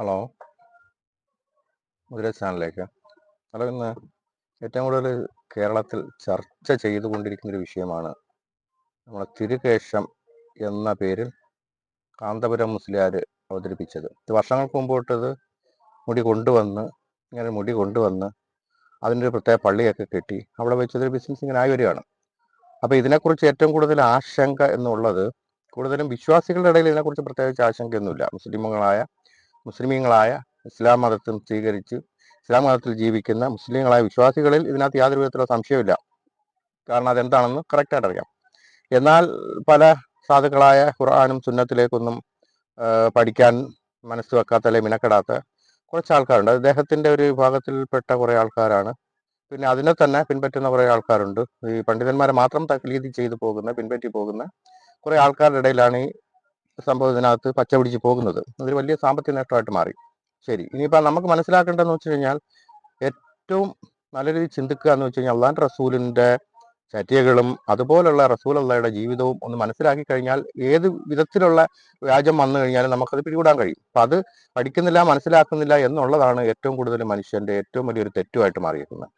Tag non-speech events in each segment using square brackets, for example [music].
Hello. മുതിര ചാനലിലേക്ക്. Hello ഇന്ന് ഏറ്റവും കൂടുതൽ കേരളത്തിൽ ചർച്ച ചെയ്തുകൊണ്ടിരിക്കുന്ന ഒരു വിഷയമാണ്. നമ്മുടെ തിരുകേശം എന്ന പേരിൽ കാന്തപുരം മുസ്ലിയാർ അവതരിപ്പിച്ചത്. വർഷങ്ങൾക്ക് മുമ്പോട്ടത് മുടി കൊണ്ടുവന്ന് ഇങ്ങനെ മുടി കൊണ്ടുവന്ന് അതിന്റെ ഒരു പ്രത്യേക പള്ളിയൊക്കെ കെട്ടി അവിടെ വെച്ചതൊരു ബിസിനസ് ഇങ്ങനെ ആയി വരികയാണ്. അപ്പോൾ ഇതിനെക്കുറിച്ച് ഏറ്റവും കൂടുതൽ ആശങ്ക എന്നുള്ളത് കൂടുതലും വിശ്വാസികളുടെ ഇടയിൽ ഇതിനെക്കുറിച്ച് പ്രത്യേകിച്ച് ആശങ്കയൊന്നുമില്ല. മുസ്ലിമുകളായ മുസ്ലിമീങ്ങളായ ഇസ്ലാം മതത്തിൽ സ്വീകരിച്ച് ഇസ്ലാം മതത്തിൽ ജീവിക്കുന്ന മുസ്ലിങ്ങളായ വിശ്വാസികളിൽ ഇതിനകത്ത് യാതൊരു വിധത്തിലുള്ള സംശയമില്ല കാരണം അതെന്താണെന്ന് കറക്റ്റായിട്ട് അറിയാം എന്നാൽ പല സാധുക്കളായ ഖുർആാനും സുന്നത്തിലേക്കൊന്നും പഠിക്കാൻ മനസ്സ് വെക്കാത്ത അല്ലെങ്കിൽ മിനക്കെടാത്ത കുറച്ച് ആൾക്കാരുണ്ട്. അദ്ദേഹത്തിന്റെ ഒരു വിഭാഗത്തിൽപ്പെട്ട കുറേ ആൾക്കാരാണ്. പിന്നെ അതിനെ തന്നെ പിൻപറ്റുന്ന കുറേ ആൾക്കാരുണ്ട്. ഈ പണ്ഡിതന്മാരെ മാത്രം തക്ലീതി ചെയ്തു പോകുന്ന പിൻപറ്റി പോകുന്ന കുറേ ആൾക്കാരുടെ ഇടയിലാണ് ഈ സംഭവം ഇതിനകത്ത് പച്ച പിടിച്ച് പോകുന്നത്. അതൊരു വലിയ സാമ്പത്തിക നേട്ടമായിട്ട് മാറി. ശരി. ഇനിയിപ്പോൾ നമുക്ക് മനസ്സിലാക്കേണ്ടതെന്ന് വെച്ച് കഴിഞ്ഞാൽ ഏറ്റവും നല്ല രീതിയിൽ ചിന്തിക്കുക എന്ന് വെച്ച് കഴിഞ്ഞാൽ അള്ളാൻ റസൂലിന്റെ ചര്യകളും അതുപോലുള്ള റസൂൽ അള്ളയുടെ ജീവിതവും ഒന്ന് മനസ്സിലാക്കി കഴിഞ്ഞാൽ ഏത് വിധത്തിലുള്ള വ്യാജം വന്നു കഴിഞ്ഞാലും നമുക്കത് പിടികൂടാൻ കഴിയും. അപ്പം അത് പഠിക്കുന്നില്ല മനസ്സിലാക്കുന്നില്ല എന്നുള്ളതാണ് ഏറ്റവും കൂടുതൽ മനുഷ്യന്റെ ഏറ്റവും വലിയൊരു തെറ്റുമായിട്ട് മാറിയിരിക്കുന്നത്.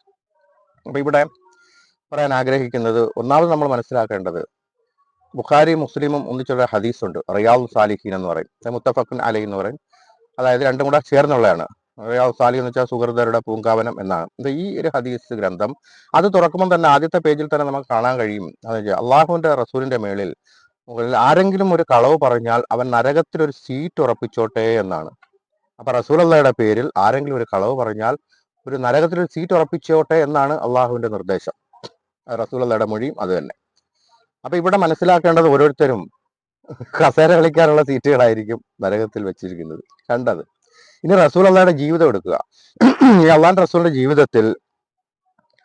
അപ്പം ഇവിടെ പറയാൻ ആഗ്രഹിക്കുന്നത് ഒന്നാമത് നമ്മൾ മനസ്സിലാക്കേണ്ടത് ബുഖാരി മുസ്ലിമും ഒന്നിച്ചുള്ള ഹദീസുണ്ട്. റിയാദ് സാലിഹീൻ എന്ന് പറയും. മുത്തഫക്കുൻ അലി എന്ന് പറയും. അതായത് രണ്ടും കൂടെ ചേർന്നുള്ളതാണ്. റിയാദ് സാലിഹ് എന്ന് വെച്ചാൽ സുഹൃതരുടെ പൂങ്കാവനം എന്നാണ്. ഈ ഒരു ഹദീസ് ഗ്രന്ഥം അത് തുറക്കുമ്പോൾ തന്നെ ആദ്യത്തെ പേജിൽ തന്നെ നമുക്ക് കാണാൻ കഴിയും. അതെന്ന് അള്ളാഹുവിന്റെ റസൂലിന്റെ മേളിൽ മുകളിൽ ആരെങ്കിലും ഒരു കളവ് പറഞ്ഞാൽ അവൻ നരകത്തിലൊരു സീറ്റ് ഉറപ്പിച്ചോട്ടെ എന്നാണ്. അപ്പൊ റസൂൽ അള്ളയുടെ പേരിൽ ആരെങ്കിലും ഒരു കളവ് പറഞ്ഞാൽ ഒരു നരകത്തിലൊരു സീറ്റ് ഉറപ്പിച്ചോട്ടെ എന്നാണ് അള്ളാഹുവിന്റെ നിർദ്ദേശം. റസൂൽ അള്ളയുടെ മൊഴിയും അത് തന്നെ. അപ്പൊ ഇവിടെ മനസ്സിലാക്കേണ്ടത് ഓരോരുത്തരും കസേര കളിക്കാനുള്ള സീറ്റുകളായിരിക്കും നരകത്തിൽ വെച്ചിരിക്കുന്നത്. കണ്ടത്. ഇനി റസൂൽ അള്ളയുടെ ജീവിതം എടുക്കുക. ഈ അള്ളാൻ റസൂലിന്റെ ജീവിതത്തിൽ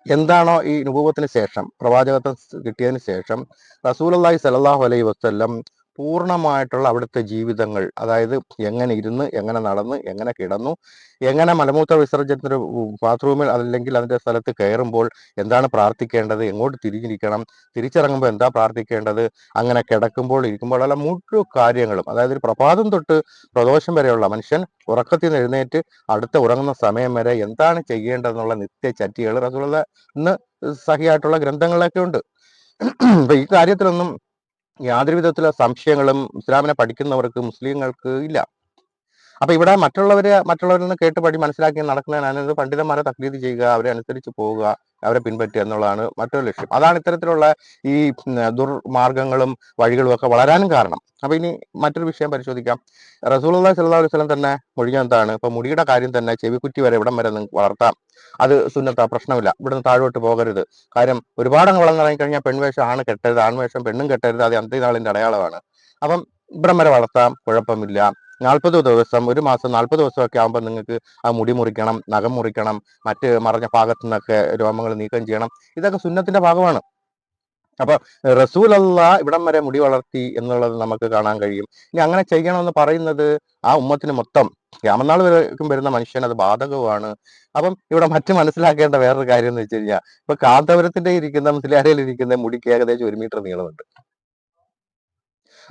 എന്താണോ ഈ അനുഭവത്തിന് ശേഷം പ്രവാചകത്വം കിട്ടിയതിന് ശേഷം റസൂൽ അള്ളാഹി സലാഹു അലൈഹി വസ്ല്ലം പൂർണമായിട്ടുള്ള അവിടുത്തെ ജീവിതങ്ങൾ. അതായത് എങ്ങനെ ഇരുന്ന് എങ്ങനെ നടന്ന് എങ്ങനെ കിടന്നു എങ്ങനെ മലമൂത്ര വിസർജനത്തിന് ബാത്റൂമിൽ അല്ലെങ്കിൽ അതിന്റെ സ്ഥലത്ത് കയറുമ്പോൾ എന്താണ് പ്രാർത്ഥിക്കേണ്ടത് എങ്ങോട്ട് തിരിഞ്ഞിരിക്കണം തിരിച്ചിറങ്ങുമ്പോൾ എന്താ പ്രാർത്ഥിക്കേണ്ടത് അങ്ങനെ കിടക്കുമ്പോൾ ഇരിക്കുമ്പോൾ അല്ല മുഴുവൻ കാര്യങ്ങളും അതായത് ഒരു പ്രഭാതം തൊട്ട് പ്രദോഷം വരെയുള്ള മനുഷ്യൻ ഉറക്കത്തിൽ നിന്ന് എഴുന്നേറ്റ് അടുത്ത ഉറങ്ങുന്ന സമയം വരെ എന്താണ് ചെയ്യേണ്ടതെന്നുള്ള നിത്യ ചറ്റികൾ അതുള്ള ഇന്ന് സഹിയായിട്ടുള്ള ഗ്രന്ഥങ്ങളൊക്കെ ഉണ്ട്. ഈ കാര്യത്തിലൊന്നും യാതൊരു വിധത്തിലുള്ള സംശയങ്ങളും ഇസ്ലാമിനെ പഠിക്കുന്നവർക്ക് മുസ്ലിങ്ങൾക്ക് ഇല്ല. അപ്പൊ ഇവിടെ മറ്റുള്ളവര് മറ്റുള്ളവരിൽ നിന്ന് കേട്ട് പഠി മനസ്സിലാക്കി നടക്കുന്നതിനത് പണ്ഡിതന്മാരെ തക്ലീത് ചെയ്യുക അവരെ അനുസരിച്ച് പോവുക. അവരെ പിൻപറ്റുക എന്നുള്ളതാണ് മറ്റൊരു ലക്ഷ്യം. അതാണ് ഇത്തരത്തിലുള്ള ഈ ദുർമാർഗങ്ങളും വഴികളും ഒക്കെ വളരാനും കാരണം. അപ്പൊ ഇനി മറ്റൊരു വിഷയം പരിശോധിക്കാം. സല്ലല്ലാഹു അലൈഹി വസല്ലം തന്നെ മൊഴിഞ്ഞ എന്താണ്? ഇപ്പൊ മുടിയുടെ കാര്യം തന്നെ ചെവിക്കുറ്റി വരെ ഇവിടം വരെ നിങ്ങൾക്ക് വളർത്താം. അത് സുന്നത്ത പ്രശ്നമില്ല. ഇവിടുന്ന് താഴോട്ട് പോകരുത്. കാര്യം ഒരുപാട് അങ്ങ് വളർന്നിറങ്ങി കഴിഞ്ഞാൽ പെൺവേഷം ആണ് കെട്ടരുത്. ആൺവേഷം പെണ്ണും കെട്ടരുത്. അത് അന്ത്യനാളിന്റെ അടയാളമാണ്. അപ്പം ഇവിടം വരെ വളർത്താം. കുഴപ്പമില്ല. നാൽപ്പത് ദിവസം ഒരു മാസം നാൽപ്പത് ദിവസമൊക്കെ ആകുമ്പോൾ നിങ്ങൾക്ക് ആ മുടി മുറിക്കണം നഖം മുറിക്കണം മറ്റ് മറഞ്ഞ ഭാഗത്തു നിന്നൊക്കെ രോമങ്ങൾ നീക്കം ചെയ്യണം. ഇതൊക്കെ സുന്നത്തിന്റെ ഭാഗമാണ്. അപ്പൊ റസൂൽ അല്ല ഇവിടം വരെ മുടി വളർത്തി എന്നുള്ളത് നമുക്ക് കാണാൻ കഴിയും. ഇനി അങ്ങനെ ചെയ്യണമെന്ന് പറയുന്നത് ആ ഉമ്മത്തിന് മൊത്തം. രാമനാൾ വരേക്കും വരുന്ന മനുഷ്യൻ അത് ബാധകവുമാണ്. അപ്പം ഇവിടെ മറ്റു മനസ്സിലാക്കേണ്ട വേറൊരു കാര്യം എന്ന് വെച്ച് കഴിഞ്ഞാൽ ഇപ്പൊ കാന്തപുരത്തിന്റെ ഇരിക്കുന്ന മുസ്ലിയാരയിൽ ഇരിക്കുന്ന മുടിക്ക് ഏകദേശം ഒരു മീറ്റർ നീളമുണ്ട്.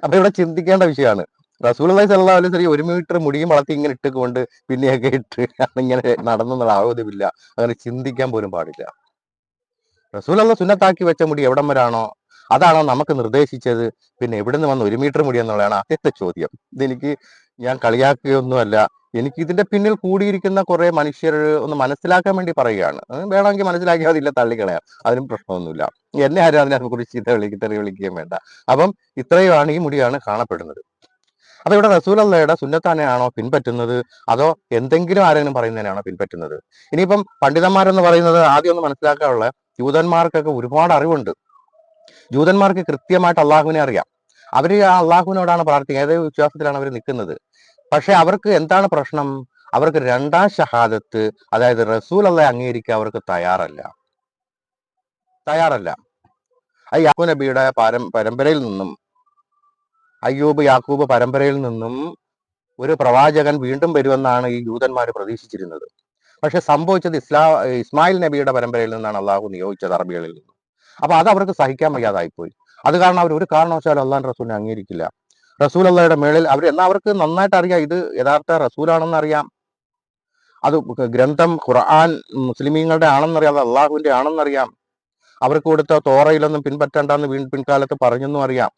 അപ്പൊ ഇവിടെ ചിന്തിക്കേണ്ട വിഷയമാണ്. റസൂൽ അള്ളഹി സല്ലാ അലൈഹി വസല്ലം ഒരു മീറ്റർ മുടിയും വളർത്തി ഇങ്ങനെ ഇട്ടുകൊണ്ട് പിന്നെയൊക്കെ ഇട്ട് ഇങ്ങനെ നടന്നുള്ള ആവതുമില്ല. അങ്ങനെ ചിന്തിക്കാൻ പോലും പാടില്ല. റസൂൽ അള്ള സുന്നത്താക്കി വെച്ച മുടി എവിടം വരാണോ അതാണോ നമുക്ക് നിർദ്ദേശിച്ചത്. പിന്നെ എവിടുന്ന് വന്ന ഒരു മീറ്റർ മുടി എന്നുള്ളതാണ് ആദ്യത്തെ ചോദ്യം. ഇതെനിക്ക് ഞാൻ കളിയാക്കുകയൊന്നുമല്ല. എനിക്ക് ഇതിന്റെ പിന്നിൽ കൂടിയിരിക്കുന്ന കുറെ മനുഷ്യർ ഒന്ന് മനസ്സിലാക്കാൻ വേണ്ടി പറയുകയാണ്. വേണമെങ്കിൽ മനസ്സിലാക്കിയാൽ അതില്ല തള്ളിക്കളയാം. അതിനും പ്രശ്നമൊന്നുമില്ല. എന്നെ ആരും അതിനെ കുറിച്ച് ചീത്ത വിളിക്കുക തെറി വിളിക്കുകയും വേണ്ട. അപ്പം ഇത്രയുമാണ് ഈ മുടിയാണ് കാണപ്പെടുന്നത്. അപ്പൊ ഇവിടെ റസൂൽ അള്ളയുടെ സുന്നത്താനെയാണോ പിൻപറ്റുന്നത്? അതോ എന്തെങ്കിലും ആരെങ്കിലും പറയുന്നതിനാണോ പിൻപറ്റുന്നത്? ഇനിയിപ്പം പണ്ഡിതന്മാരെന്ന് പറയുന്നത് ആദ്യം ഒന്ന് മനസ്സിലാക്കാനുള്ള ജൂതന്മാർക്കൊക്കെ ഒരുപാട് അറിവുണ്ട്. ജൂതന്മാർക്ക് കൃത്യമായിട്ട് അള്ളാഹുവിനെ അറിയാം. അവർ ആ അള്ളാഹുവിനോടാണ് പ്രാർത്ഥിക്കുക. ഏത് വിശ്വാസത്തിലാണ് അവർ നിൽക്കുന്നത്? പക്ഷെ അവർക്ക് എന്താണ് പ്രശ്നം? അവർക്ക് രണ്ടാം ഷഹാദത്ത് അതായത് റസൂൽ അള്ളയെ അംഗീകരിക്കാൻ അവർക്ക് തയ്യാറല്ല. തയ്യാറല്ല. ആ യാഹു നബിയുടെ പാരം പരമ്പരയിൽ നിന്നും അയ്യൂബ് യാക്കൂബ് പരമ്പരയിൽ നിന്നും ഒരു പ്രവാചകൻ വീണ്ടും വരുമെന്നാണ് ഈ ജൂതന്മാർ പ്രതീക്ഷിച്ചിരുന്നത്. പക്ഷെ സംഭവിച്ചത് ഇസ്ലാ ഇസ്മായിൽ നബിയുടെ പരമ്പരയിൽ നിന്നാണ് അള്ളാഹു നിയോഗിച്ചത് അറബികളിൽ നിന്ന്. അപ്പൊ അത് അവർക്ക് സഹിക്കാൻ വയ്യാതായിപ്പോയി. അത് കാരണം അവർ ഒരു കാരണവശാലും അള്ളാൻ റസൂലിനെ അംഗീകരിക്കില്ല. റസൂൽ അള്ളയുടെ മേളിൽ അവർ എന്നാൽ അവർക്ക് നന്നായിട്ട് അറിയാം ഇത് യഥാർത്ഥ റസൂലാണെന്ന് അറിയാം. അത് ഗ്രന്ഥം ഖുർആൻ മുസ്ലിമീങ്ങളുടെ ആണെന്നറിയാം അത് അള്ളാഹുവിന്റെ ആണെന്നറിയാം അവർക്ക് കൊടുത്ത തോറയിലൊന്നും പിൻപറ്റണ്ടെന്ന് വീൺ പിൻകാലത്ത് പറഞ്ഞെന്നും അറിയാം.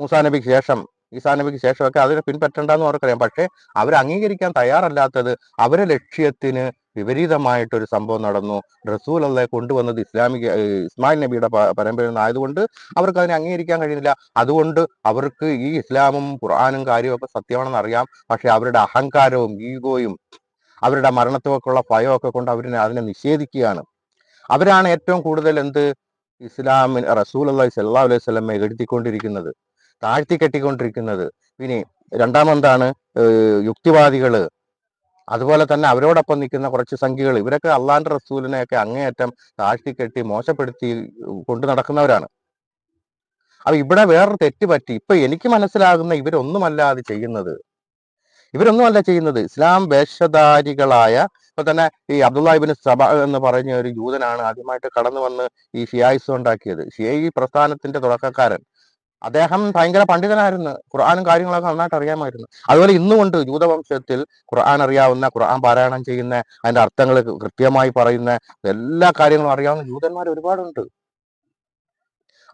മൂസാ നബിക്ക് ശേഷം ഈസാ നബിക്ക് ശേഷമൊക്കെ അതിനെ പിൻപറ്റണ്ടെന്ന് അവർക്കറിയാം. പക്ഷേ അവർ അംഗീകരിക്കാൻ തയ്യാറല്ലാത്തത് അവരെ ലക്ഷ്യത്തിന് വിപരീതമായിട്ടൊരു സംഭവം നടന്നു. റസൂൽ അള്ളയെ കൊണ്ടുവന്നത് ഇസ്ലാമിക ഇസ്മായിൽ നബിയുടെ പരമ്പരയിൽ നിന്നായതുകൊണ്ട് അവർക്ക് അതിനെ അംഗീകരിക്കാൻ കഴിയുന്നില്ല. അതുകൊണ്ട് അവർക്ക് ഈ ഇസ്ലാമും ഖുർആാനും കാര്യമൊക്കെ സത്യമാണെന്ന് അറിയാം പക്ഷെ അവരുടെ അഹങ്കാരവും ഈഗോയും അവരുടെ മരണത്തൊക്കെയുള്ള ഭയമൊക്കെ കൊണ്ട് അവരിനെ അതിനെ നിഷേധിക്കുകയാണ്. അവരാണ് ഏറ്റവും കൂടുതൽ എന്ത്? ഇസ്ലാമിൻ റസൂൽ അള്ളഹി സല്ലാ അലൈഹി സ്വലമെ എഴുതിക്കൊണ്ടിരിക്കുന്നത്. താഴ്ത്തി കെട്ടിക്കൊണ്ടിരിക്കുന്നത്. പിന്നെ രണ്ടാമെന്താണ് യുക്തിവാദികൾ അതുപോലെ തന്നെ അവരോടൊപ്പം നിൽക്കുന്ന കുറച്ച് സംഖ്യകൾ ഇവരൊക്കെ അള്ളാന്റെ റസൂലിനെയൊക്കെ അങ്ങേയറ്റം താഴ്ത്തിക്കെട്ടി മോശപ്പെടുത്തി കൊണ്ടു നടക്കുന്നവരാണ്. അപ്പൊ ഇവിടെ വേറൊരു തെറ്റ് പറ്റി. ഇപ്പൊ എനിക്ക് മനസ്സിലാകുന്ന ഇവരൊന്നുമല്ല അത് ചെയ്യുന്നത്. ഇവരൊന്നുമല്ല ചെയ്യുന്നത്. ഇസ്ലാം വേഷധാരികളായ ഇപ്പൊ തന്നെ ഈ അബ്ദുല്ലാഹിബിൻ സബ എന്ന് പറഞ്ഞ ഒരു യൂതനാണ് ആദ്യമായിട്ട് കടന്നു വന്ന് ഈ ഷിയായിസ് ഉണ്ടാക്കിയത് ഷിയായി പ്രസ്ഥാനത്തിന്റെ തുടക്കക്കാരൻ. അദ്ദേഹം ഭയങ്കര പണ്ഡിതനായിരുന്നു. ഖുർആാനും കാര്യങ്ങളൊക്കെ നന്നായിട്ട് അറിയാമായിരുന്നു. അതുപോലെ ഇന്നുകൊണ്ട് ജൂതവംശത്തിൽ ഖുർആൻ അറിയാവുന്ന ഖുർആൻ പാരായണം ചെയ്യുന്ന അതിന്റെ അർത്ഥങ്ങൾ കൃത്യമായി പറയുന്ന എല്ലാ കാര്യങ്ങളും അറിയാവുന്ന ജൂതന്മാർ ഒരുപാടുണ്ട്.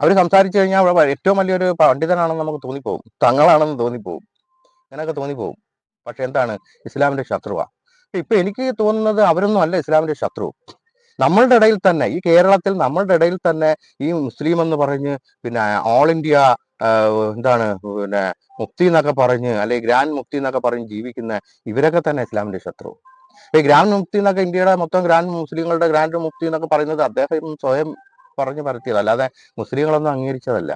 അവർ സംസാരിച്ചു കഴിഞ്ഞാൽ ഏറ്റവും വലിയൊരു പണ്ഡിതനാണെന്ന് നമുക്ക് തോന്നിപ്പോകും തങ്ങളാണെന്ന് തോന്നിപ്പോകും അങ്ങനെയൊക്കെ തോന്നിപ്പോകും പക്ഷെ എന്താണ്? ഇസ്ലാമിന്റെ ശത്രുവ. ഇപ്പൊ എനിക്ക് തോന്നുന്നത് അവരൊന്നും അല്ല ഇസ്ലാമിന്റെ ശത്രു. നമ്മളുടെ ഇടയിൽ തന്നെ ഈ കേരളത്തിൽ നമ്മളുടെ ഇടയിൽ തന്നെ ഈ മുസ്ലിം എന്ന് പറഞ്ഞ് പിന്നെ ഓൾ ഇന്ത്യ എന്താണ് പിന്നെ മുക്തി എന്നൊക്കെ പറഞ്ഞ് അല്ലെങ്കിൽ ഗ്രാൻഡ് മുക്തി എന്നൊക്കെ പറഞ്ഞ് ജീവിക്കുന്ന ഇവരൊക്കെ തന്നെ ഇസ്ലാമിന്റെ ശത്രു. ഈ ഗ്രാൻഡ് മുക്തി എന്നൊക്കെ ഇന്ത്യയുടെ മൊത്തം ഗ്രാൻഡ് മുസ്ലിങ്ങളുടെ ഗ്രാൻഡ് മുക്തി എന്നൊക്കെ പറയുന്നത് അദ്ദേഹം സ്വയം പറഞ്ഞു പരത്തിയത് അല്ലാതെ മുസ്ലിങ്ങളൊന്നും അംഗീകരിച്ചതല്ല.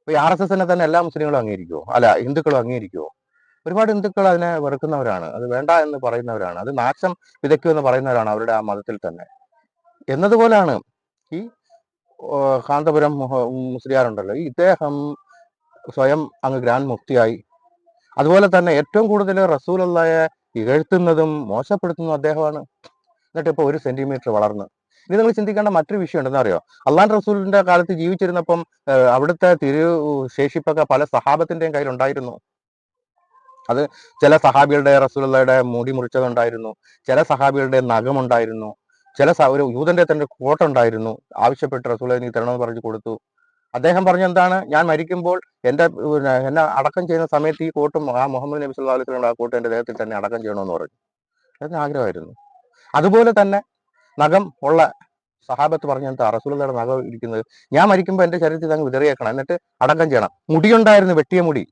ഇപ്പൊ ആർ എസ് എസിനെ തന്നെ എല്ലാ മുസ്ലിങ്ങളും അംഗീകരിക്കുമോ അല്ല ഹിന്ദുക്കളും അംഗീകരിക്കുമോ ഒരുപാട് ഹിന്ദുക്കൾ അതിനെ വെറുക്കുന്നവരാണ്. അത് വേണ്ട എന്ന് പറയുന്നവരാണ്. അത് നാശം വിതയ്ക്കുമെന്ന് പറയുന്നവരാണ് അവരുടെ ആ മതത്തിൽ തന്നെ. എന്നതുപോലാണ് ഈ കാന്തപുരം മുസ്ലിയാറുണ്ടല്ലോ ഇദ്ദേഹം സ്വയം അങ്ങ് ഗ്രാൻഡ് മുക്തിയായി. അതുപോലെ തന്നെ ഏറ്റവും കൂടുതൽ റസൂൽ റസൂലയെ ഇകഴ്ത്തുന്നതും മോശപ്പെടുത്തുന്നതും അദ്ദേഹമാണ്. എന്നിട്ട് ഇപ്പോൾ ഒരു സെന്റിമീറ്റർ വളർന്ന്. ഇനി നിങ്ങൾ ചിന്തിക്കേണ്ട മറ്റൊരു വിഷയം ഉണ്ടെന്ന് അറിയോ? അള്ളാൻ റസൂലിന്റെ കാലത്ത് ജീവിച്ചിരുന്നപ്പം അവിടുത്തെ തിരു ശേഷിപ്പൊക്കെ പല സഹാബത്തിന്റെയും കയ്യിലുണ്ടായിരുന്നു. അത് ചില സഹാബികളുടെ റസൂലയുടെ മുടി മുറിച്ചതുണ്ടായിരുന്നു. ചില സഹാബികളുടെ നഖമുണ്ടായിരുന്നു. ചില ഒരു യൂതന്റെ തന്നെ കോട്ട ഉണ്ടായിരുന്നു. ആവശ്യപ്പെട്ട് റസൂൽ എനിക്ക് തരണമെന്ന് പറഞ്ഞു കൊടുത്തു. അദ്ദേഹം പറഞ്ഞ എന്താണ്? ഞാൻ മരിക്കുമ്പോൾ എന്റെ എന്നെ അടക്കം ചെയ്യുന്ന സമയത്ത് ഈ കോട്ടും ആ മുഹമ്മദ് നബി സുല്ലാ അലൈഹി ആ കോട്ട് എന്റെ ദേഹത്തിൽ തന്നെ അടക്കം ചെയ്യണമെന്ന് പറഞ്ഞു. അതിന് ആഗ്രഹമായിരുന്നു. അതുപോലെ തന്നെ നഖം ഉള്ള സഹാബത്ത് പറഞ്ഞ എന്താ റസൂലയുടെ നഖം ഇരിക്കുന്നത്. ഞാൻ മരിക്കുമ്പോൾ എന്റെ ശരീരത്തിൽ അങ്ങ് വിതറിയേക്കണം. എന്നിട്ട് അടക്കം ചെയ്യണം. മുടിയുണ്ടായിരുന്നു വെട്ടിയ മുടി.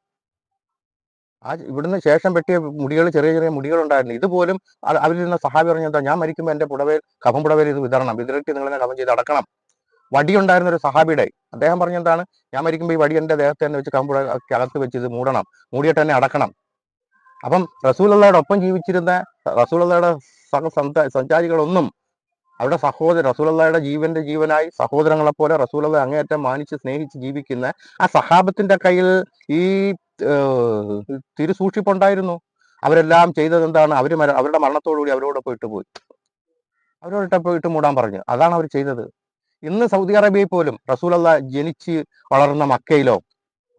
ആ ഇവിടുന്ന് ശേഷം വെട്ടിയ മുടികൾ ചെറിയ ചെറിയ മുടികളുണ്ടായിരുന്നു. ഇതുപോലും അവരിൽ നിന്ന് സഹാബി പറഞ്ഞു എന്താ ഞാൻ മരിക്കുമ്പോൾ എന്റെ പുടവേൽ കഫം പുടവേൽ ഇത് വിതരണം വിതറിട്ട് നിങ്ങൾ എന്നെ കഫം ചെയ്ത് അടക്കണം. വടി ഉണ്ടായിരുന്ന ഒരു സഹാബിയുടെ അദ്ദേഹം പറഞ്ഞു എന്താണ് ഞാൻ മരിക്കുമ്പോൾ ഈ വടി എന്റെ ദേഹത്ത് തന്നെ വെച്ച് കമ്പുട അകത്ത് വെച്ച് ഇത് മൂടണം. മൂടിയിട്ട് തന്നെ അടക്കണം. അപ്പം റസൂലയുടെ ഒപ്പം ജീവിച്ചിരുന്ന റസൂലയുടെ സഹ സഞ്ചാരികളൊന്നും അവരുടെ സഹോദര റസൂലയുടെ ജീവന്റെ ജീവനായി സഹോദരങ്ങളെ പോലെ റസൂലുള്ള അങ്ങേയറ്റം മാനിച്ച് സ്നേഹിച്ച് ജീവിക്കുന്ന ആ സഹാബത്തിന്റെ കയ്യിൽ ഈ ഏഹ്, തിരുസൂക്ഷിപ്പുണ്ടായിരുന്നു അവരെല്ലാം ചെയ്തത് എന്താണ് അവർ അവരുടെ അവരുടെ മരണത്തോടുകൂടി അവരോടൊപ്പം പോയിട്ട് പോയി. അവരോടൊപ്പം പോയിട്ട് മൂടാൻ പറഞ്ഞു. അതാണ് അവർ ചെയ്തത്. ഇന്ന് സൗദി അറേബ്യയിൽ പോലും റസൂലല്ല ജനിച്ച് വളർന്ന മക്കയിലോ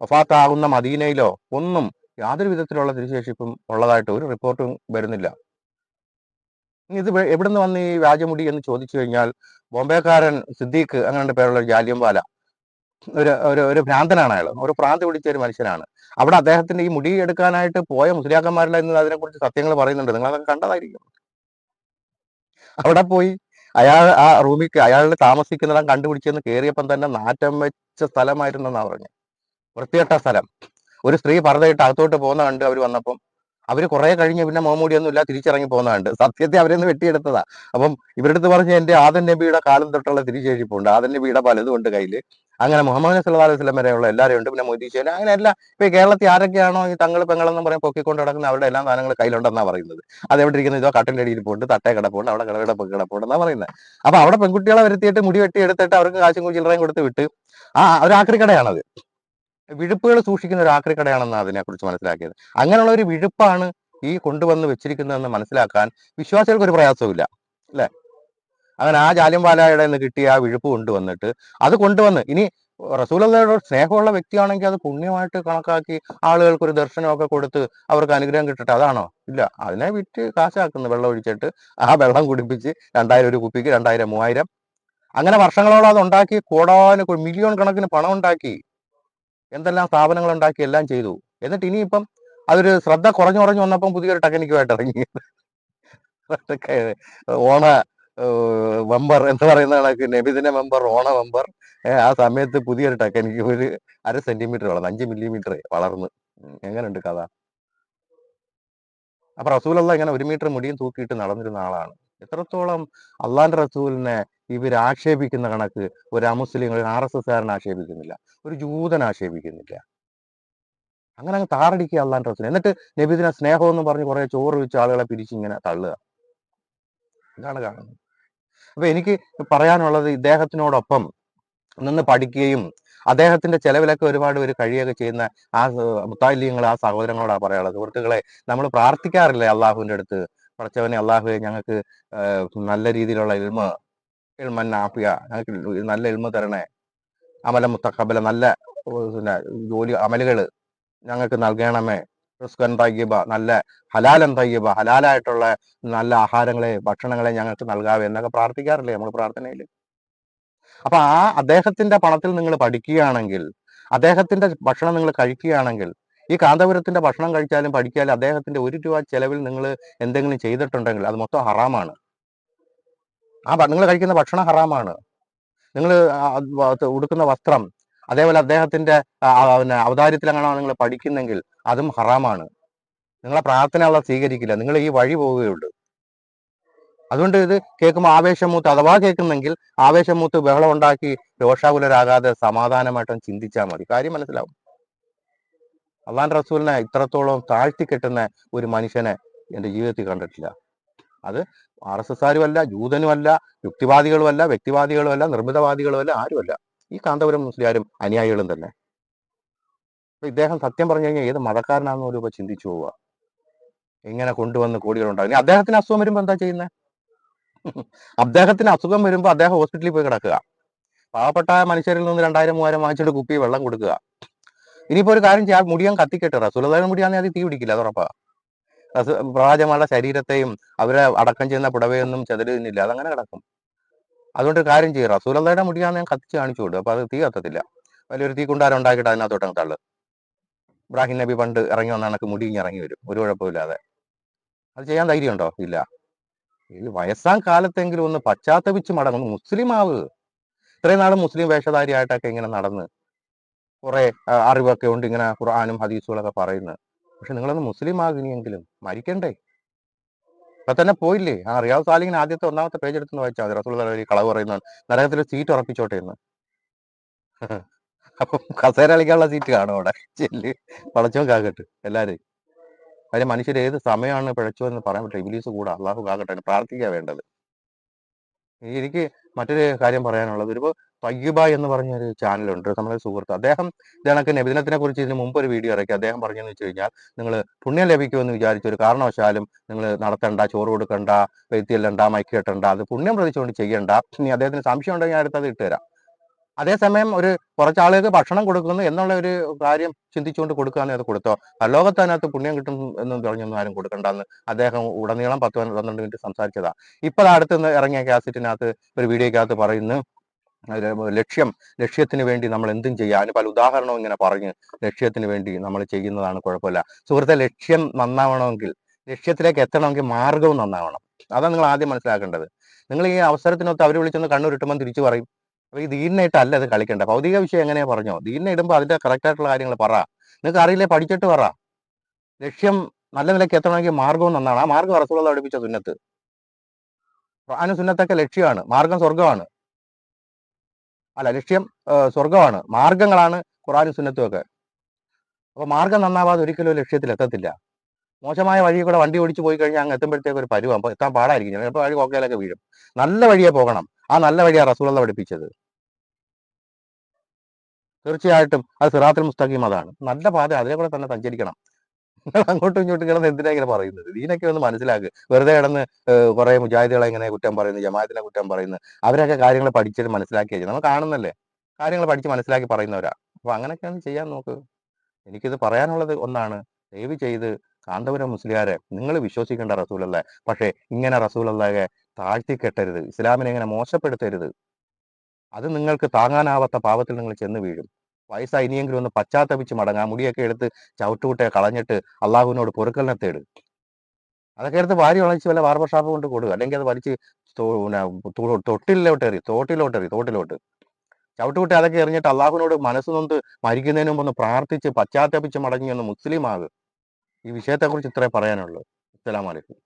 വഫാത്താകുന്ന മദീനയിലോ ഒന്നും യാതൊരു വിധത്തിലുള്ള തിരുശേഷിപ്പും ഉള്ളതായിട്ട് ഒരു റിപ്പോർട്ടും വരുന്നില്ല. ഇത് എവിടുന്ന് വന്ന് ഈ വ്യാജമുടി എന്ന് ചോദിച്ചു കഴിഞ്ഞാൽ ബോംബെക്കാരൻ സിദ്ദീഖ് അങ്ങനെ പേരുള്ള ജാലിയംവാല ഒരു ഒരു ഒരു ഭ്രാന്തനാണ് അയാൾ. ഒരു ഭ്രാന്ത് പിടിച്ച ഒരു മനുഷ്യനാണ്. അവിടെ അദ്ദേഹത്തിന്റെ ഈ മുടി എടുക്കാനായിട്ട് പോയ മുസ്ലിയാക്കന്മാരിലെ അതിനെ അതിനെക്കുറിച്ച് സത്യങ്ങൾ പറയുന്നുണ്ട്. നിങ്ങൾ അതൊക്കെ കണ്ടതായിരിക്കും. അവിടെ പോയി അയാൾ ആ റൂമിൽ അയാളുടെ താമസിക്കുന്നതാണ് കണ്ടുപിടിച്ചെന്ന് കയറിയപ്പം തന്നെ നാറ്റം വെച്ച സ്ഥലമായിരുന്നെന്നാ പറഞ്ഞു. വൃത്തികെട്ട സ്ഥലം. ഒരു സ്ത്രീ പറഞ്ഞിട്ട് അകത്തോട്ട് പോകുന്ന കണ്ട് അവർ വന്നപ്പം അവർ കുറെ കഴിഞ്ഞ് പിന്നെ മോമൂടിയൊന്നും ഇല്ല തിരിച്ചിറങ്ങി പോകുന്ന കണ്ട്. സത്യത്തെ അവരെന്ന് വെട്ടിയെടുത്തതാ. അപ്പം ഇവരുടെ പറഞ്ഞ എന്റെ ആദൻ നബിയുടെ കാലം തൊട്ടുള്ള തിരിച്ചേഴിപ്പുണ്ട് ആദൻ നബിയുടെ പലതും ഉണ്ട് അങ്ങനെ മുഹമ്മദ് സല്ലല്ലാഹു അലൈഹി വരെയുള്ള എല്ലാവരും ഉണ്ട്. പിന്നെ മൊയ്തീശേന അങ്ങനെ എല്ലാ ഇപ്പൊ കേരളത്തിൽ ആരൊക്കെയാണോ ഈ തങ്ങൾ പെങ്ങളെന്ന് പറയാൻ പൊക്കിക്കൊണ്ട് നടക്കുന്ന അവരുടെ എല്ലാ സാധനങ്ങൾ കയ്യിലുണ്ടെന്നാണ് പറയുന്നത്. അത് എവിടെ ഇരിക്കുന്നത് ഇതോ കട്ടിന്റെ അടിയിൽ പോയിട്ട് തട്ടേ കിടപ്പുണ്ട് അവിടെ കിടവിടെ കിടപ്പുണ്ടെന്നാണ് പറയുന്നത്. അപ്പൊ അവിടെ പെൺകുട്ടികളെ വരുത്തിയിട്ട് മുടി വെട്ടി എടുത്തിട്ട് അവർക്ക് കാശും ചില്ലറയും കൊടുത്ത് വിട്ട് ആ ഒരു ആക്രിക്കടയാണത് വിഴുപ്പുകൾ സൂക്ഷിക്കുന്ന ഒരു ആക്രിക്കടയാണെന്ന് അതിനെക്കുറിച്ച് മനസ്സിലാക്കിയത്. അങ്ങനെയുള്ള ഒരു വിഴുപ്പാണ് ഈ കൊണ്ടുവന്ന് വെച്ചിരിക്കുന്നതെന്ന് മനസ്സിലാക്കാൻ വിശ്വാസികൾക്ക് ഒരു പ്രയാസവുമില്ല. അല്ലെ? അങ്ങനെ ആ ജാലിയൻവാലയുടെ നിന്ന് കിട്ടിയ ആ വിഴുപ്പ് കൊണ്ടുവന്നിട്ട് അത് കൊണ്ടുവന്ന് ഇനി റസൂലയുടെ സ്നേഹമുള്ള വ്യക്തിയാണെങ്കിൽ അത് പുണ്യമായിട്ട് കണക്കാക്കി ആളുകൾക്ക് ഒരു ദർശനമൊക്കെ കൊടുത്ത് അവർക്ക് അനുഗ്രഹം കിട്ടട്ടെ അതാണോ? ഇല്ല. അതിനെ വിറ്റ് കാശാക്കുന്നു വെള്ളം ഒഴിച്ചിട്ട്. ആ വെള്ളം കുടിപ്പിച്ച് രണ്ടായിരം ഒരു കുപ്പിക്ക് രണ്ടായിരം മൂവായിരം. അങ്ങനെ വർഷങ്ങളോളം അത് ഉണ്ടാക്കി കോടാന് മില്യൺ കണക്കിന് പണം ഉണ്ടാക്കി. എന്തെല്ലാം സ്ഥാപനങ്ങൾ ഉണ്ടാക്കി എല്ലാം ചെയ്തു. എന്നിട്ട് ഇനിയിപ്പം അതൊരു ശ്രദ്ധ കുറഞ്ഞു കുറഞ്ഞു വന്നപ്പം പുതിയൊരു ടെക്നിക്കുമായിട്ട് ഇറങ്ങി. [laughs] ഓണ മെമ്പർ എന്ന് പറയുന്ന കണക്ക് നബിദിന മെമ്പർ ഓണ മെമ്പർ ആ സമയത്ത് പുതിയൊരു ടക്ക് എനിക്ക് ഒരു അര സെന്റിമീറ്റർ വളർന്നു അഞ്ച് മില്ലിമീറ്റർ വളർന്നു. എങ്ങനെയുണ്ട് കഥ? അപ്പൊ റസൂലുള്ള ഇങ്ങനെ ഒരു മീറ്റർ മുടിയും തൂക്കിയിട്ട് നടന്നിരുന്ന ആളാണ്. എത്രത്തോളം അള്ളാന്റെ റസൂലിനെ ഇവർ ആക്ഷേപിക്കുന്ന കണക്ക് ഒരു അമുസ്ലിം ഒരു ആർ എസ് എസ്കാരനെ ആക്ഷേപിക്കുന്നില്ല ഒരു ജൂതൻ ആക്ഷേപിക്കുന്നില്ല. അങ്ങനെ അങ്ങ് താറടിക്കുക അള്ളാന്റെ റസൂൽ എന്നിട്ട് നബിദിന സ്നേഹം എന്ന് പറഞ്ഞ് കുറെ ചോറ് വെച്ച് ആളുകളെ പിരിച്ചിങ്ങനെ തള്ളുക. ഇതാണ് കാണുന്നത്. അപ്പൊ എനിക്ക് പറയാനുള്ളത് ഇദ്ദേഹത്തിനോടൊപ്പം നിന്ന് പഠിക്കുകയും അദ്ദേഹത്തിന്റെ ചെലവിലൊക്കെ ഒരുപാട് ഒരു കഴിയുകയൊക്കെ ചെയ്യുന്ന ആ മുത്താലിയങ്ങൾ ആ സഹോദരങ്ങളോടാ പറയാനുള്ളത്. സുഹൃത്തുക്കളെ നമ്മൾ പ്രാർത്ഥിക്കാറില്ലേ അള്ളാഹുവിന്റെ അടുത്ത്? പഠിച്ചവനെ അള്ളാഹുവെ ഞങ്ങൾക്ക് നല്ല രീതിയിലുള്ള ഇൽമ ഇൽമൻ ആഫിയ ഞങ്ങൾക്ക് നല്ല ഇൽമ തരണേ. അമല മുത്തക്കബല നല്ല പിന്നെ ജോലി അമലുകൾ ഞങ്ങൾക്ക് നൽകണമേ. റിസ്കൻ തയ്യബ നല്ല ഹലാലൻ തയ്യബ ഹലാലായിട്ടുള്ള നല്ല ആഹാരങ്ങളെ ഭക്ഷണങ്ങളെ ഞങ്ങൾക്ക് നൽകാവേ എന്നൊക്കെ പ്രാർത്ഥിക്കാറില്ലേ നമ്മൾ പ്രാർത്ഥനയിൽ? അപ്പൊ ആ അദ്ദേഹത്തിന്റെ പണത്തിൽ നിങ്ങൾ പഠിക്കുകയാണെങ്കിൽ അദ്ദേഹത്തിന്റെ ഭക്ഷണം നിങ്ങൾ കഴിക്കുകയാണെങ്കിൽ ഈ കാന്തപുരത്തിന്റെ ഭക്ഷണം കഴിച്ചാലും പഠിക്കാലും അദ്ദേഹത്തിന്റെ ഒരു രൂപ ചെലവിൽ നിങ്ങൾ എന്തെങ്കിലും ചെയ്തിട്ടുണ്ടെങ്കിൽ അത് മൊത്തം ഹറാമാണ്. ആ നിങ്ങൾ കഴിക്കുന്ന ഭക്ഷണം ഹറാമാണ്. നിങ്ങൾ ഉടുക്കുന്ന വസ്ത്രം അതേപോലെ അദ്ദേഹത്തിന്റെ പിന്നെ അവതാരത്തിൽ പിന്നെ നിങ്ങൾ പഠിക്കുന്നെങ്കിൽ അതും ഹറാമാണ്. നിങ്ങളെ പ്രാർത്ഥന അള്ള സ്വീകരിക്കില്ല. നിങ്ങൾ ഈ വഴി പോവുകയുള്ളൂ. അതുകൊണ്ട് ഇത് കേൾക്കുമ്പോൾ ആവേശമൂത്ത് അഥവാ കേൾക്കുന്നെങ്കിൽ ആവേശമൂത്ത് ബഹളം ഉണ്ടാക്കി രോഷാകുലരാകാതെ സമാധാനമായിട്ടും ചിന്തിച്ചാൽ മതി. കാര്യം മനസ്സിലാവും. അള്ളാൻ റസൂലിനെ ഇത്രത്തോളം താഴ്ത്തി കെട്ടുന്ന ഒരു മനുഷ്യനെ എന്റെ ജീവിതത്തിൽ കണ്ടിട്ടില്ല. അത് ആർ എസ് എസ് ആരുമല്ല ജൂതനുമല്ല യുക്തിവാദികളുമല്ല വ്യക്തിവാദികളുമല്ല നിർമ്മിതവാദികളുമല്ല ആരുമല്ല. ഈ കാന്തപുരം മുസ്ലിയാരും അനുയായികളും തന്നെ. അപ്പൊ ഇദ്ദേഹം സത്യം പറഞ്ഞു കഴിഞ്ഞാൽ ഏത് മതക്കാരനാണെന്ന് പോലും ഇപ്പൊ ചിന്തിച്ചു പോവുക. എങ്ങനെ കൊണ്ടുവന്ന് കോടികളുണ്ടാകും ഇനി അദ്ദേഹത്തിന് അസുഖം വരുമ്പോ എന്താ ചെയ്യുന്നത് അദ്ദേഹത്തിന് അസുഖം വരുമ്പോ അദ്ദേഹം ഹോസ്പിറ്റലിൽ പോയി കിടക്കുക. പാവപ്പെട്ട മനുഷ്യരിൽ നിന്ന് രണ്ടായിരം മൂവായിരം വാങ്ങിച്ചിട്ട് കുപ്പി വെള്ളം കൊടുക്കുക. ഇനിയിപ്പോ ഒരു കാര്യം ചെയ്യാം. മുടിയാൻ കത്തിക്കട്ടെ റസൂലതായ മുടിയാണെങ്കിൽ അത് തീ പിടിക്കില്ല അത് ഉറപ്പാ. പ്രവാചകന്മാരുടെ ശരീരത്തെയും അവരെ അടക്കം ചെയ്യുന്ന പുടവയൊന്നും ചെതൽ തിന്നില്ല അതങ്ങനെ കിടക്കും. അതുകൊണ്ട് കാര്യം ചെയ്യും. റസൂലയുടെ മുടിയാണ് ഞാൻ കത്തിച്ച് കാണിച്ചു കൊടുക്കും അപ്പൊ അത് തീ കത്തത്തില്ല. വലിയൊരു തീ കുണ്ടാരം ഉണ്ടാക്കിയിട്ട് അതിനകത്തോട്ട് അങ്ങ് തള്ളു. ഇബ്രാഹിം നബി പണ്ട് ഇറങ്ങി വന്ന കണക്ക് മുടി ഇറങ്ങി വരും. ഒരു കുഴപ്പമില്ലാതെ അത് ചെയ്യാൻ ധൈര്യം ഉണ്ടോ ഇല്ല. ഈ വയസ്സാം കാലത്തെങ്കിലും ഒന്ന് പശ്ചാത്തപിച്ച് മടങ്ങും. മുസ്ലിം ആവ്. ഇത്രയും നാൾ മുസ്ലിം വേഷധാരിയായിട്ടൊക്കെ ഇങ്ങനെ നടന്ന് കുറെ അറിവൊക്കെ ഉണ്ട്. ഇങ്ങനെ ഖുർആാനും ഹദീസുകളൊക്കെ പറയുന്നത് പക്ഷെ നിങ്ങളൊന്ന് മുസ്ലിം ആകുന്നെങ്കിലും മരിക്കണ്ടേ? ഇപ്പൊ തന്നെ പോയില്ലേ? ആ റിയാദ് സാലിങ്ങിന് ആദ്യത്തെ ഒന്നാമത്തെ പേജ് എടുത്ത് വായിച്ചാൽ മതി. റസൂൽ തലവരി കളവ് പറയുന്നതാണ് നരകത്തിൽ സീറ്റ് ഉറപ്പിച്ചോട്ടെ എന്ന് [laughs] അപ്പം കസേര കളിക്കാനുള്ള സീറ്റ് കാണും അവിടെ. ചെല്ല് പളച്ചോ കാകട്ട് എല്ലാരും. അതിന് മനുഷ്യർ ഏത് സമയമാണ് പിഴച്ചോ എന്ന് പറയാൻ പറ്റില്ല. ഇബിലീസ് കൂടാ അള്ളാഹു കാകട്ടെ പ്രാർത്ഥിക്കുക വേണ്ടത്. എനിക്ക് മറ്റൊരു കാര്യം പറയാനുള്ളത്. ഒരു തയ്യബ എന്ന് പറഞ്ഞ ഒരു ചാനലുണ്ട്. നമ്മുടെ സുഹൃത്ത്. അദ്ദേഹം ഇതേക്ക് നബിദിനത്തിനെ കുറിച്ച് ഇതിന് മുമ്പ് ഒരു വീഡിയോ ഇറക്കി. അദ്ദേഹം പറഞ്ഞെന്ന് വെച്ച് കഴിഞ്ഞാൽ നിങ്ങൾ പുണ്യം ലഭിക്കുമെന്ന് വിചാരിച്ച ഒരു കാരണവശാലും നിങ്ങൾ നടത്തണ്ട ചോറ് കൊടുക്കണ്ട വെയ്ത്തിയല്ലണ്ട മൈക്ക് കെട്ടണ്ട. അത് പുണ്യം പ്രതിച്ചുകൊണ്ട് ചെയ്യണ്ട. ഇനി അദ്ദേഹത്തിന് സംശയം ഉണ്ടെങ്കിൽ ഞാൻ അടുത്തത് ഇട്ടുതരാം അതേസമയം ഒരു കുറച്ച് ആളുകൾക്ക് ഭക്ഷണം കൊടുക്കുന്നു എന്നുള്ള ഒരു കാര്യം ചിന്തിച്ചുകൊണ്ട് കൊടുക്കുകയാണെങ്കിൽ അത് കൊടുത്തോ. പരലോകത്ത് അതിനകത്ത് പുണ്യം കിട്ടും എന്ന് പറഞ്ഞൊന്നും ആരും കൊടുക്കണ്ടെന്ന് അദ്ദേഹം ഉടനീളം പത്ത് പന്ത്രണ്ട് മിനിറ്റ് സംസാരിച്ചതാ. ഇപ്പൊ അടുത്ത് ഇറങ്ങിയ കാസറ്റിനകത്ത് ഒരു വീഡിയോക്കകത്ത് പറയുന്നു ലക്ഷ്യം ലക്ഷ്യത്തിന് വേണ്ടി നമ്മൾ എന്തും ചെയ്യുക അതിന് പല ഉദാഹരണവും ഇങ്ങനെ പറഞ്ഞ്. ലക്ഷ്യത്തിന് വേണ്ടി നമ്മൾ ചെയ്യുന്നതാണ് കുഴപ്പമില്ല. സുഹൃത്തെ ലക്ഷ്യം നന്നാവണമെങ്കിൽ ലക്ഷ്യത്തിലേക്ക് എത്തണമെങ്കിൽ മാർഗവും നന്നാവണം. അതാണ് നിങ്ങൾ ആദ്യം മനസ്സിലാക്കേണ്ടത്. നിങ്ങൾ ഈ അവസരത്തിനൊത്ത് അവർ വിളിച്ചൊന്ന് കണ്ണുരുട്ടുമ്പോൾ തിരിച്ചു പറയും. അപ്പൊ ഈ ദീനായിട്ടല്ല അത് കളിക്കേണ്ട ഭൗതിക വിഷയം എങ്ങനെയാ പറഞ്ഞോ? ദീനിനെ ഇടുമ്പോൾ അതിന്റെ കറക്റ്റ് ആയിട്ടുള്ള കാര്യങ്ങൾ പറ. നിങ്ങൾക്ക് അറിയില്ലേ? പഠിച്ചിട്ട് പറ. ലക്ഷ്യം നല്ല നിലയ്ക്ക് എത്തണമെങ്കിൽ മാർഗവും നന്നാണ് ആ മാർഗം അറസുള്ള പഠിപ്പിച്ച സുന്നത്ത്. ഖുർആനും സുന്നത്തൊക്കെ ലക്ഷ്യമാണ്. മാർഗം സ്വർഗമാണ് അല്ല ലക്ഷ്യം സ്വർഗമാണ് മാർഗങ്ങളാണ് ഖുറാനും സുന്നത്തും ഒക്കെ അപ്പൊ മാർഗം നന്നാവാതെ ഒരിക്കലും ഒരു ലക്ഷ്യത്തിൽ എത്തത്തില്ല. മോശമായ വഴി കൂടെ വണ്ടി ഓടിച്ചു പോയി കഴിഞ്ഞാൽ അങ്ങ് എത്തുമ്പോഴത്തേക്ക് ഒരു പരുവം. അപ്പൊ എത്താൻ പാടായിരിക്കും. ചിലപ്പോൾ വഴി കോക്കയിലൊക്കെ വീഴും. നല്ല വഴിയെ പോകണം. ആ നല്ല വഴിയാണ് റസൂള പഠിപ്പിച്ചത്. തീർച്ചയായിട്ടും അത് സിറാത്തിൽ മുസ്തഖീം അതാണ്. നല്ല പാത അതിലെ കൂടെ തന്നെ സഞ്ചരിക്കണം. നിങ്ങൾ അങ്ങോട്ടും ഇങ്ങോട്ടും കിടന്ന് എന്തിനാ ഇങ്ങനെ പറയുന്നത്? ഇതിനൊക്കെ ഒന്ന് മനസ്സിലാക്കുക വെറുതെ കിടന്ന് കുറെ മുജാഹിദികളെ ഇങ്ങനെ കുറ്റം പറയുന്നു ജമാഅത്തിനെ കുറ്റം പറയുന്നു. അവരൊക്കെ കാര്യങ്ങൾ പഠിച്ചിട്ട് മനസ്സിലാക്കിയാൽ നമ്മൾ കാണുന്നല്ലേ? കാര്യങ്ങൾ പഠിച്ച് മനസ്സിലാക്കി പറയുന്നവരാ. അപ്പൊ അങ്ങനെയൊക്കെയാണ് ചെയ്യാൻ നോക്ക്. എനിക്കിത് പറയാനുള്ളത് ഒന്നാണ്. ദയവ് ചെയ്ത് കാന്തപുരം മുസ്ലിയാരെ നിങ്ങൾ വിശ്വസിക്കേണ്ട റസൂലല്ല പക്ഷെ ഇങ്ങനെ റസൂലല്ലാകെ താഴ്ത്തിക്കെട്ടരുത്. ഇസ്ലാമിനെ ഇങ്ങനെ മോശപ്പെടുത്തരുത്. അത് നിങ്ങൾക്ക് താങ്ങാനാവാത്ത പാവത്തിൽ നിങ്ങൾ ചെന്ന് വീഴും. വയസ്സായി ഇനിയെങ്കിലും ഒന്ന് പശ്ചാത്തപിച്ച് മടങ്ങാം മുടിയൊക്കെ എടുത്ത് ചവിട്ടുകൂട്ടെ കളഞ്ഞിട്ട് അള്ളാഹുവിനോട് പൊറുക്കലിനെ തേട്. അതൊക്കെ എടുത്ത് വാരി വളച്ച് വല്ല ബാർബർ കൊണ്ട് കൊടുക്കുക അല്ലെങ്കിൽ അത് വലിച്ച് തൊട്ടിലോട്ട് എറി തോട്ടിലോട്ട് എറി തോട്ടിലോട്ട്. ചവിട്ടുകുട്ടി അതൊക്കെ എറിഞ്ഞിട്ട് അള്ളാഹുവിനോട് മനസ്സ് നൊന്ത് മരിക്കുന്നതിന് മുമ്പ് ഒന്ന് പ്രാർത്ഥിച്ച് പശ്ചാത്തപിച്ച് മടങ്ങി ഒന്ന് മുസ്ലിം ആകും ഈ വിഷയത്തെക്കുറിച്ച് ഇത്രേ പറയാനുള്ളൂ. അസ്സലാമു അലൈക്കും.